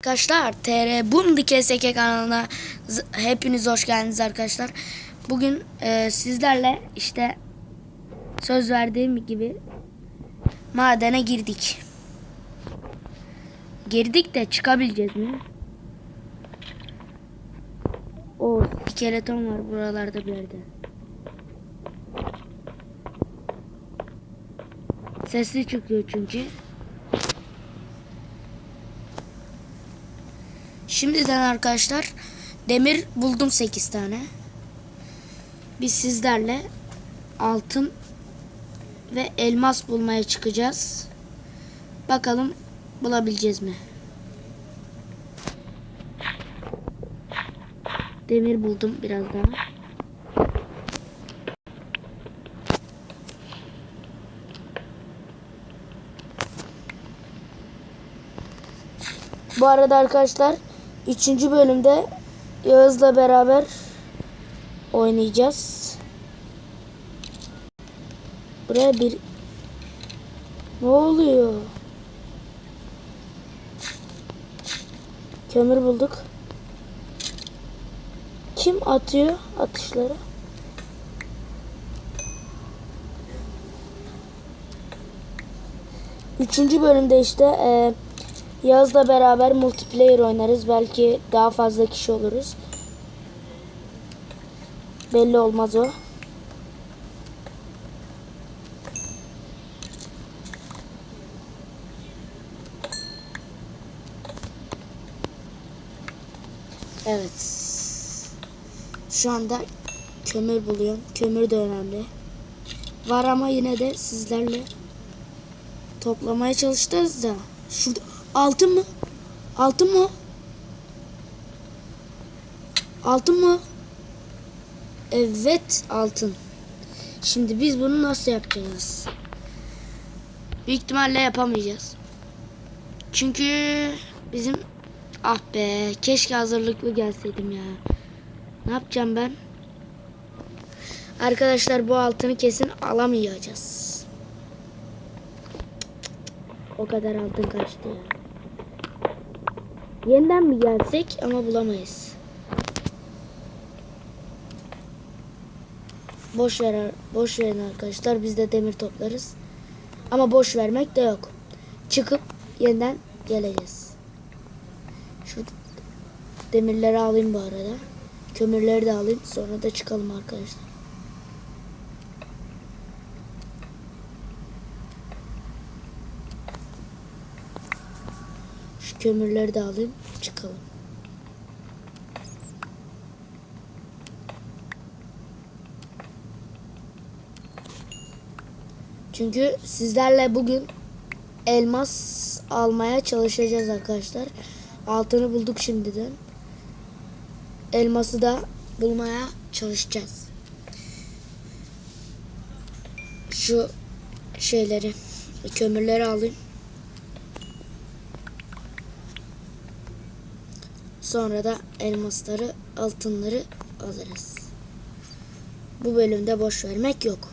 Arkadaşlar TR Bumdi KSK kanalına hepiniz hoş geldiniz arkadaşlar. Bugün e, sizlerle işte söz verdiğim gibi madene girdik. Girdik de çıkabileceğiz mi? O skeleton var buralarda bir yerde. Sesli çıkıyor çünkü. Şimdiden arkadaşlar demir buldum 8 tane. Biz sizlerle altın ve elmas bulmaya çıkacağız. Bakalım bulabileceğiz mi? Demir buldum biraz daha. Bu arada arkadaşlar 3. bölümde Yağız'la beraber oynayacağız. Buraya bir ne oluyor? Kömür bulduk. Kim atıyor atışları? Üçüncü bölümde işte eee Yaz'la beraber multiplayer oynarız. Belki daha fazla kişi oluruz. Belli olmaz o. Evet. Şu anda kömür buluyorum. Kömür de önemli. Var ama yine de sizlerle toplamaya çalışacağız da. Şurada altın mı? Altın mı? Altın mı? Evet altın. Şimdi biz bunu nasıl yapacağız? Büyük ihtimalle yapamayacağız. Çünkü bizim ah be keşke hazırlıklı gelseydim ya. Ne yapacağım ben? Arkadaşlar bu altını kesin alamayacağız. O kadar altın kaçtı ya. Yeniden mi gelsek ama bulamayız. Boş ver boş verin arkadaşlar biz de demir toplarız. Ama boş vermek de yok. Çıkıp yeniden geleceğiz. Şu demirleri alayım bu arada. Kömürleri de alayım sonra da çıkalım arkadaşlar. Kömürleri de alayım çıkalım. Çünkü sizlerle bugün elmas almaya çalışacağız arkadaşlar. Altını bulduk şimdiden. Elması da bulmaya çalışacağız. Şu şeyleri, kömürleri alayım. Sonra da elmasları, altınları alırız. Bu bölümde boş vermek yok.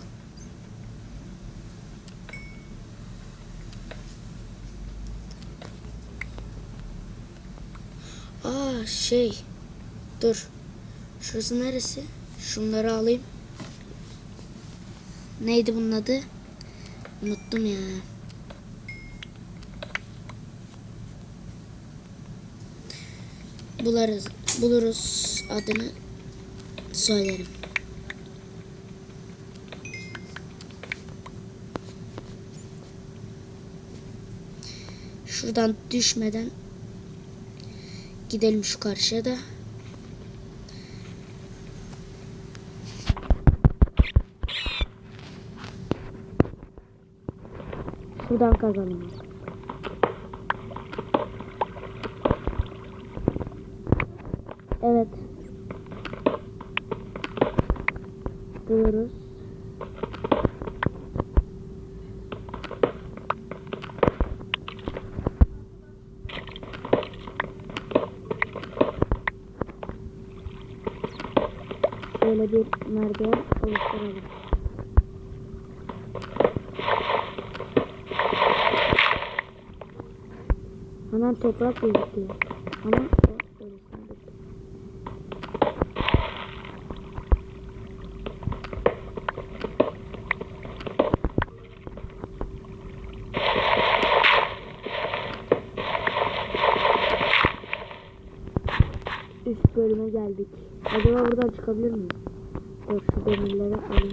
Aa şey. Dur. Şurası neresi? Şunları alayım. Neydi bunun adı? Unuttum ya. Bularız, buluruz adını söylerim. Şuradan düşmeden gidelim şu karşıya da. Şuradan kazanalım. Evet. Buluyoruz. Şöyle bir merdiven oluşturalım. Hemen toprak gözüküyor. Ama o öylesine değil. Üst bölüme geldik. Acaba buradan çıkabilir miyiz? Dur şu demirleri alayım.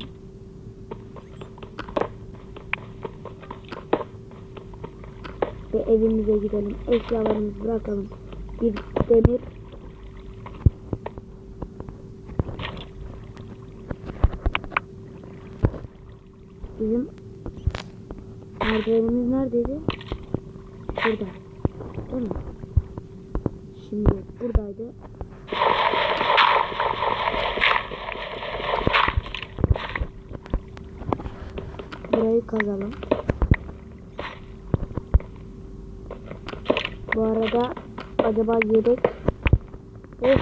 Ve evimize gidelim. Eşyalarımızı bırakalım. Bir demir. Bizim merdivenimiz neredeydi? Burada. Değil mi? Şimdi buradaydı. Burayı kazalım. Bu arada acaba yedek Of.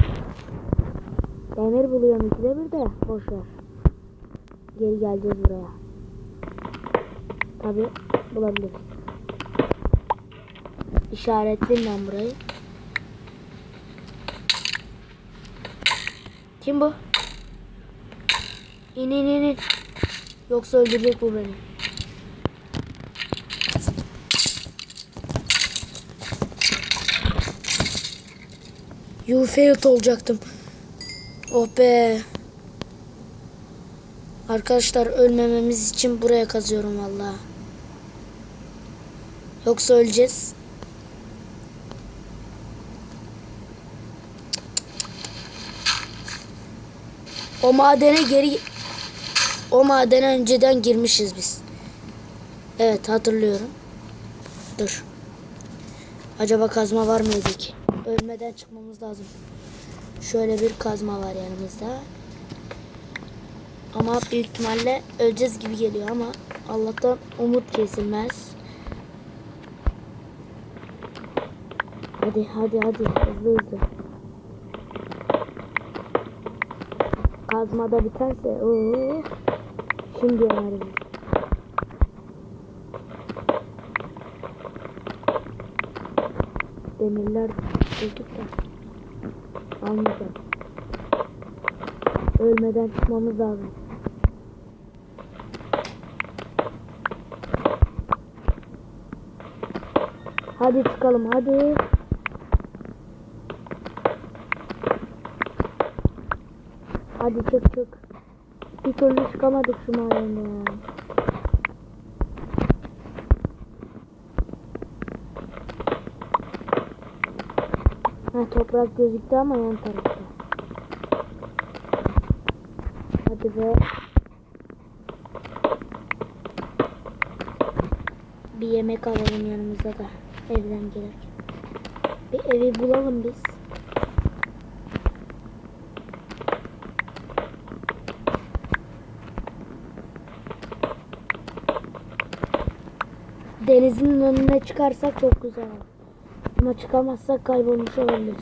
Demir buluyorum ikide bir de boş ver. Geri geleceğiz buraya. Tabi bulabiliriz. İşaretleyeyim ben burayı. Kim bu? İn in in in. Yoksa öldürecek bu beni. You failed olacaktım. Oh be. Arkadaşlar ölmememiz için buraya kazıyorum valla. Yoksa öleceğiz. O madene geri o madene önceden girmişiz biz. Evet hatırlıyorum. Dur. Acaba kazma var mıydı ki? Ölmeden çıkmamız lazım. Şöyle bir kazma var yanımızda. Ama büyük ihtimalle öleceğiz gibi geliyor ama Allah'tan umut kesilmez. Hadi hadi hadi hızlı hızlı. Kazmada biterse ooo. Şimdi yanarız. Demirler bulduk da almayacağım. Ölmeden çıkmamız lazım. Hadi çıkalım hadi. Hadi çık çık. Bir türlü çıkamadık şu mahalleden. Ha toprak gözüktü ama yan tarafta. Hadi be. Bir yemek alalım yanımıza da evden gelirken. Bir evi bulalım biz. Denizin önüne çıkarsak çok güzel olur. Ama çıkamazsak kaybolmuş olabiliriz.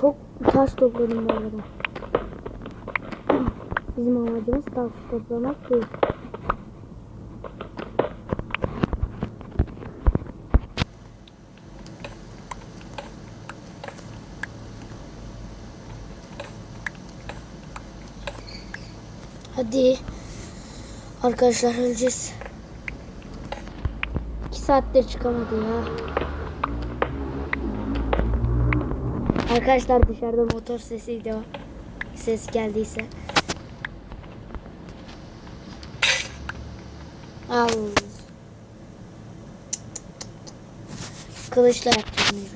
Çok taş topladım bu arada. Bizim amacımız taş toplamak değil. Hadi. Arkadaşlar öleceğiz. 2 saattir çıkamadı ya. Arkadaşlar dışarıda motor sesiydi o. Ses geldiyse. Al. Kılıçla yapacağım.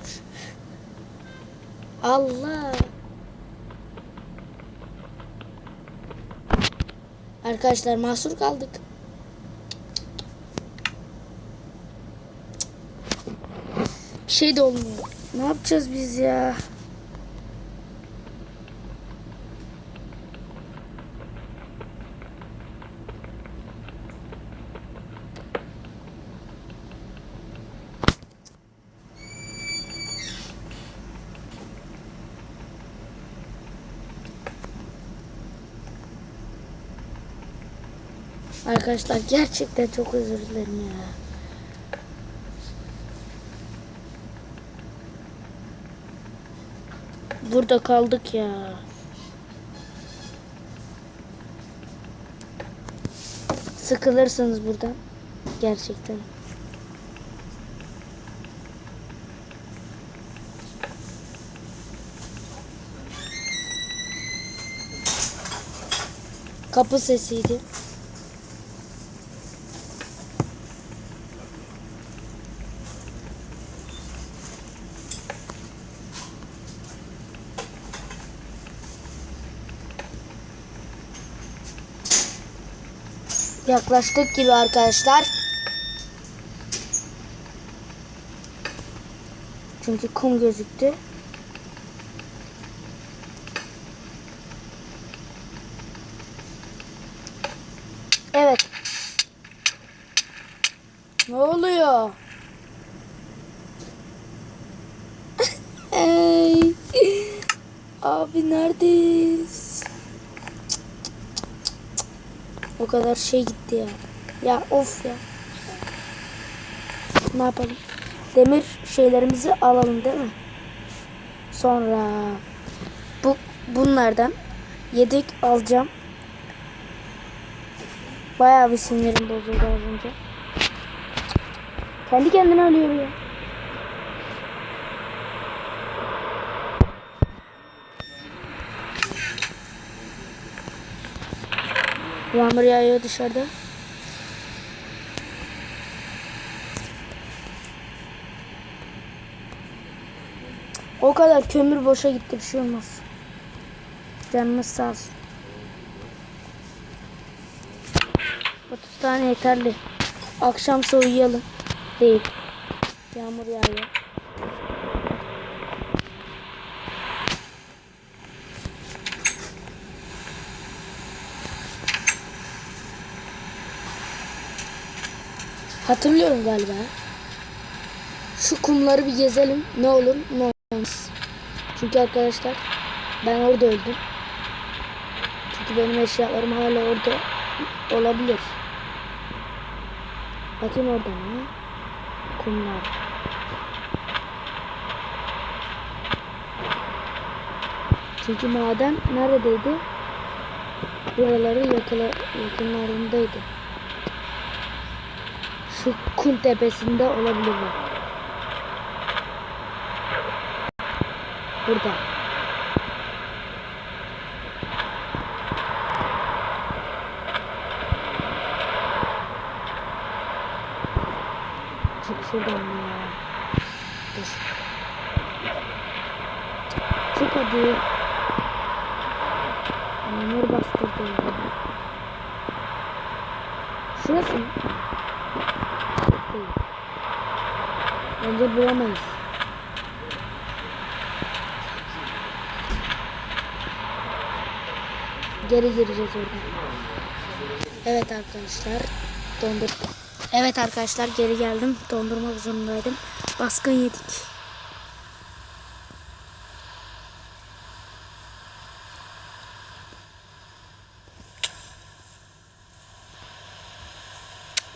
Allah. Arkadaşlar mahsur kaldık. şey de olmuyor. Ne yapacağız biz ya? Arkadaşlar gerçekten çok özür dilerim ya. Burada kaldık ya. Sıkılırsınız buradan. Gerçekten. Kapı sesiydi. Yaklaştık gibi arkadaşlar. Çünkü kum gözüktü. Evet. Ne oluyor? Hey. Abi neredeyiz? O kadar şey gitti ya. Ya of ya. Ne yapalım? Demir şeylerimizi alalım değil mi? Sonra bu bunlardan yedek alacağım. Bayağı bir sinirim bozuldu az önce. Kendi kendine ölüyor ya. Yağmur yağıyor dışarıda. O kadar kömür boşa gitti bir şey olmaz. Canımız sağ olsun. 30 tane yeterli. Akşamsa uyuyalım. Değil. Yağmur yağıyor. Hatırlıyorum galiba. Şu kumları bir gezelim. Ne olur ne olmaz. Çünkü arkadaşlar ben orada öldüm. Çünkü benim eşyalarım hala orada olabilir. Bakayım orada mı? Kumlar. Çünkü maden neredeydi? Buraları yakala, yakınlarındaydı. Şu kum tepesinde olabilir mi? Burada. Çık şuradan ya. Dur. Çık hadi. Yağmur bastırdı. Şurası mı? Değil. Bence bulamayız. Geri gireceğiz oradan. Evet arkadaşlar. Dondur. Evet arkadaşlar geri geldim. Dondurmak zorundaydım. Baskın yedik.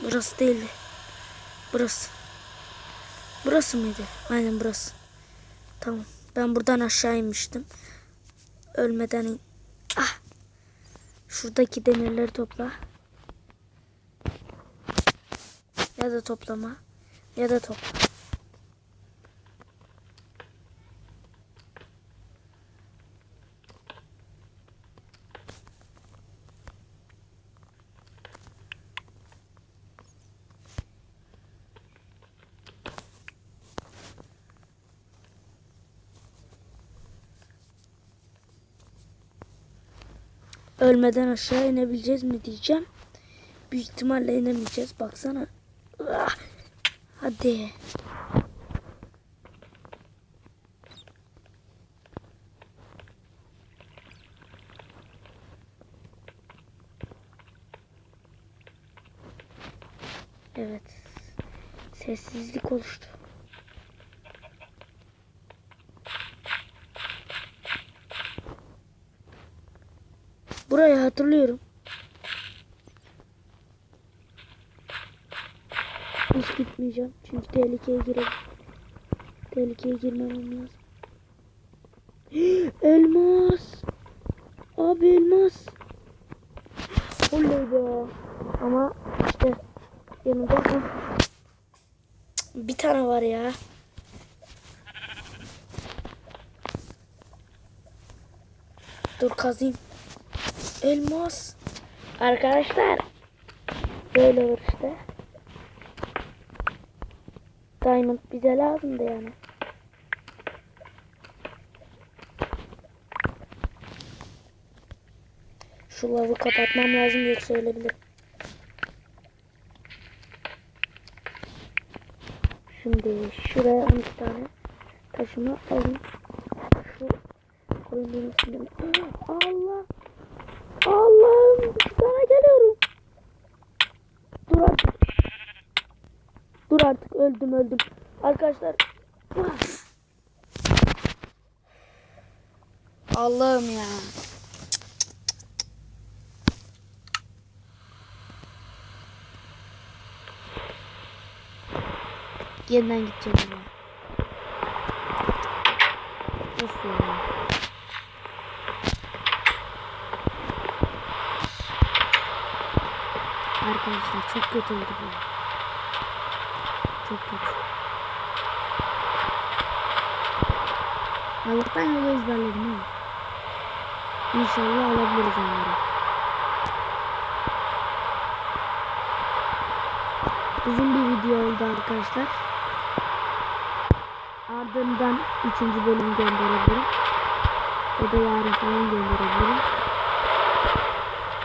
Burası değildi. Burası. Burası mıydı? Aynen burası. Tamam. Ben buradan aşağı inmiştim. Ölmeden in. Ah. Şuradaki demirleri topla. Ya da toplama. Ya da topla. Ölmeden aşağı inebileceğiz mi diyeceğim. Büyük ihtimalle inemeyeceğiz. Baksana. Ah! Hadi. Evet. Sessizlik oluştu. Burayı hatırlıyorum. Hiç gitmeyeceğim. Çünkü tehlikeye girelim. Tehlikeye girmemem lazım. elmas. Abi elmas. Oley be. Ama işte yanında. Bir tane var ya. Dur kazayım. Elmas. Arkadaşlar. Böyle olur işte. Diamond bize lazımdı yani. Şu lavı kapatmam lazım yoksa ölebilir. Şimdi şuraya 12 tane taşımı alayım. Şu koyunun üstünde. Allah! Allah'ım sana geliyorum. Dur artık. Dur artık öldüm öldüm. Arkadaşlar. Allah'ım ya. Yeniden gideceğim. Of ya. Arkadaşlar çok kötü oldu bu. Çok kötü. Allah'tan yolu ezberledim ha. İnşallah alabiliriz onları. Uzun bir video oldu arkadaşlar. Ardından 3. bölümü gönderebilirim. Ya da yarın falan gönderebilirim.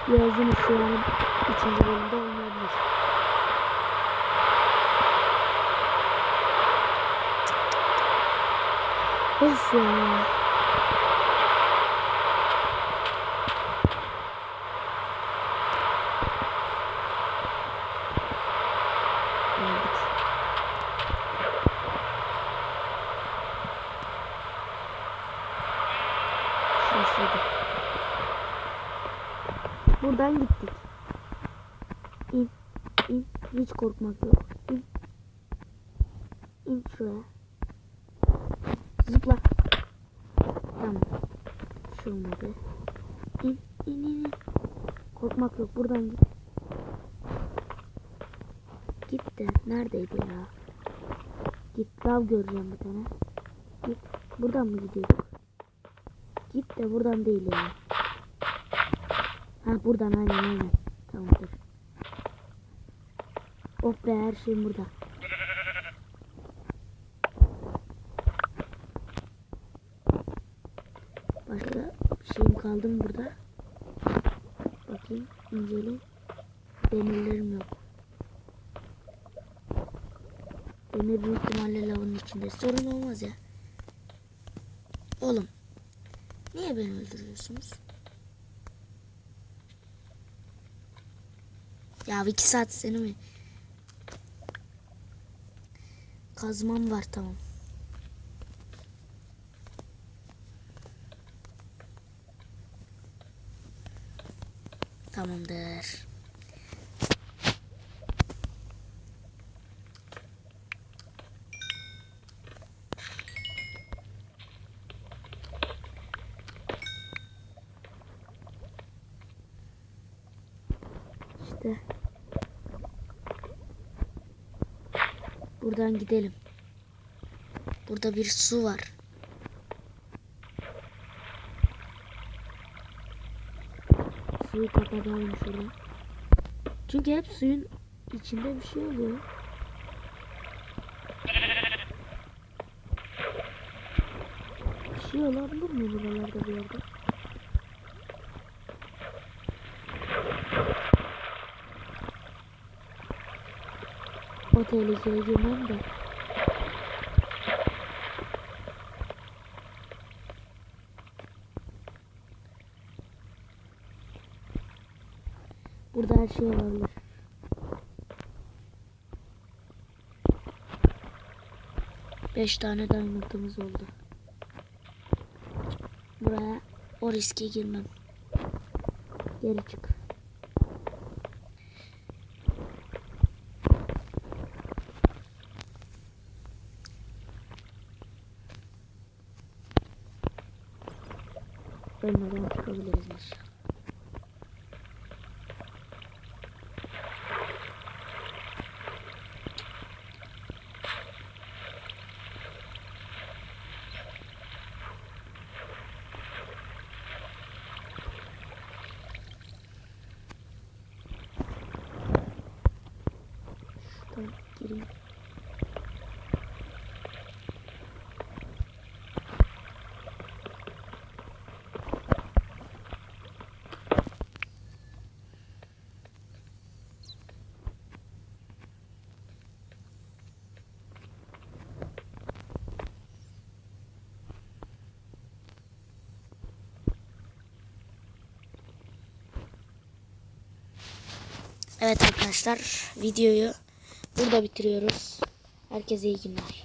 Yazın şu an 3. bölümde olmayabilir. Of ya. Geldik. Şaşırdım. Buradan gittik. İn, in. Hiç korkmak yok. İn. İn şuraya. Zıpla. Tamam. Şu olmadı. İn, in, in, in. Korkmak yok. Buradan git. Git de. Neredeydi ya? Git. Lav göreceğim bir tane. Git. Buradan mı gidiyorduk? Git de buradan değil ya. Ha buradan aynen aynen. Tamamdır. Oh be her şeyim burada. Başka bir şeyim kaldı mı burada? Bakayım inceleyeyim. Demirlerim yok. Demir büyük ihtimalle lavın içinde. Sorun olmaz ya. Oğlum. Niye beni öldürüyorsunuz? Ya iki saat seni mi? Kazmam var tamam. Tamamdır. İşte. Buradan gidelim. Burada bir su var. Suyu kapatalım şöyle. Çünkü hep suyun içinde bir şey oluyor. Bir şey olabilir mi buralarda bir yerde? O tehlikeye girmem de. Burada her şey olabilir. Beş tane diamond'ımız oldu. Buraya o riske girmem. Geri çık. Ölmeden çıkabiliriz aşağı. Şuradan gireyim. Evet arkadaşlar videoyu burada bitiriyoruz. Herkese iyi günler.